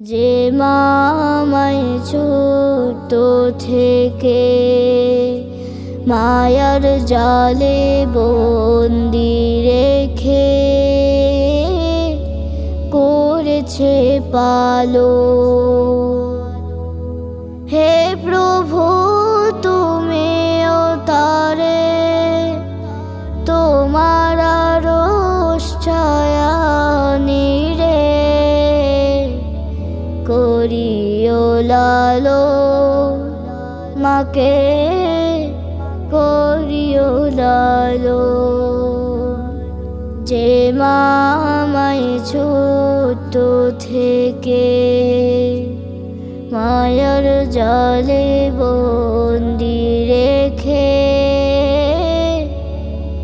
যে মামাই ছোট থেকে মায়ার জালে বন্দি রেখে করেছে পালো করিও লালো, মাকে করিও লালো। যে মামায় ছোট থেকে মায়ার জলে বন্দি রেখে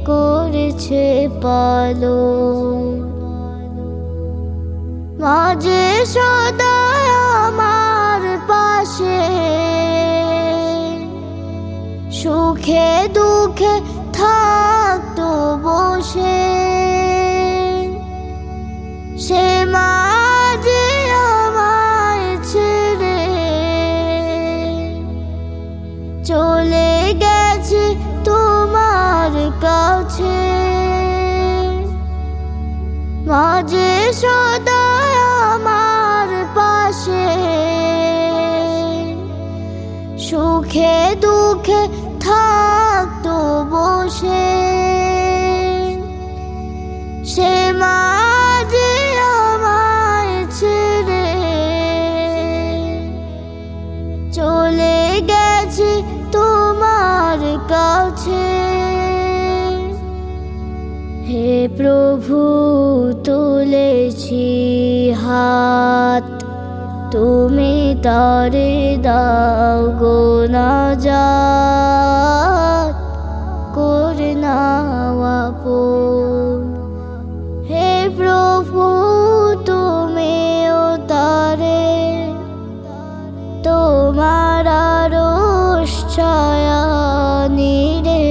করেছে পালো। মাঝে সদা আমার পাশে। সুখে দুঃখে থাকতো বসে। সে মাঝে আমায় ছেড়ে চলে গেছে তোমার কাছে। মাঝে সদা সুখে দুঃখে থাকতো বসে। সে মাঝে আমায় ছেড়ে চলে গেছে তোমার কাছে। হে প্রভু, তুলেছি হাত তুমি তারে দাও গো না যা করে নাওয়াপো হে প্রভু, তুমিও তারে, তোমার ছায়া নিরে,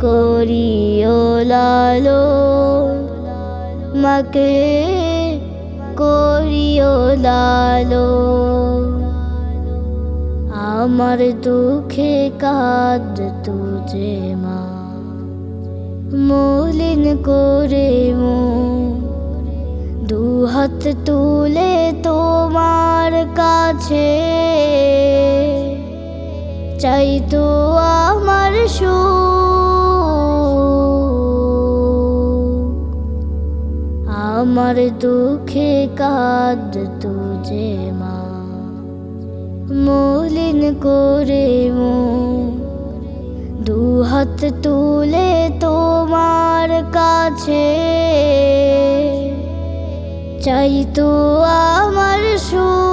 করিও লালো মাকে করিও লালো আমার দুঃখে কাঁদ তুজে মা। মলিন করে মো দু হাত তুলে তোমার কাছে। চাই তো আমার সু আমার দুঃখে কাঁদ তুজে মা। মলিন করে মো দু হাত তুলে তোমার কাছে। চাই তো আমার সুখ।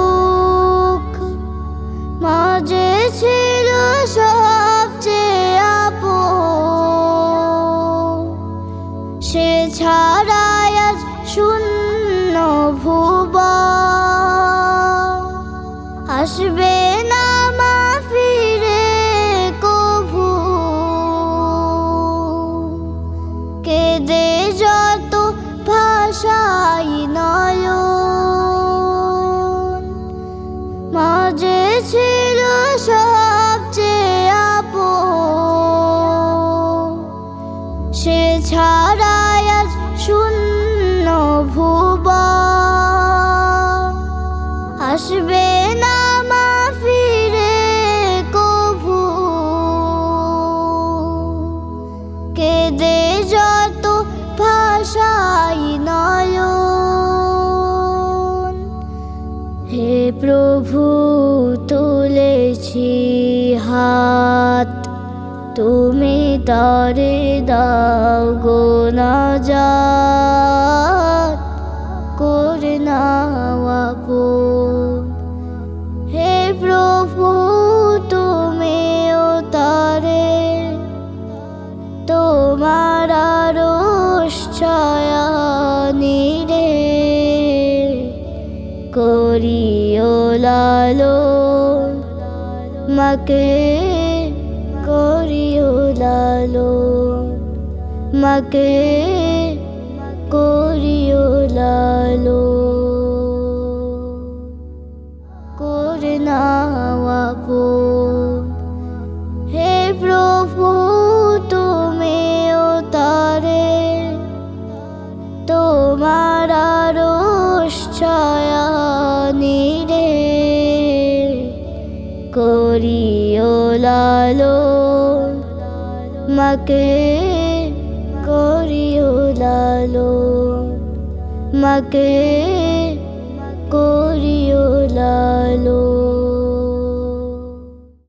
আসবে না মা ফিরে কভু কেঁদে যত ভাষাই নয়ন, হে প্রভু তুলেছি হাত। তুমি তারে দাও গো না যা করে নাওয়াপো লালো মাকে করিও লালো। মাকে করিও লালো। করিও লালো মাকে করিও লালো মাকে করিও লালো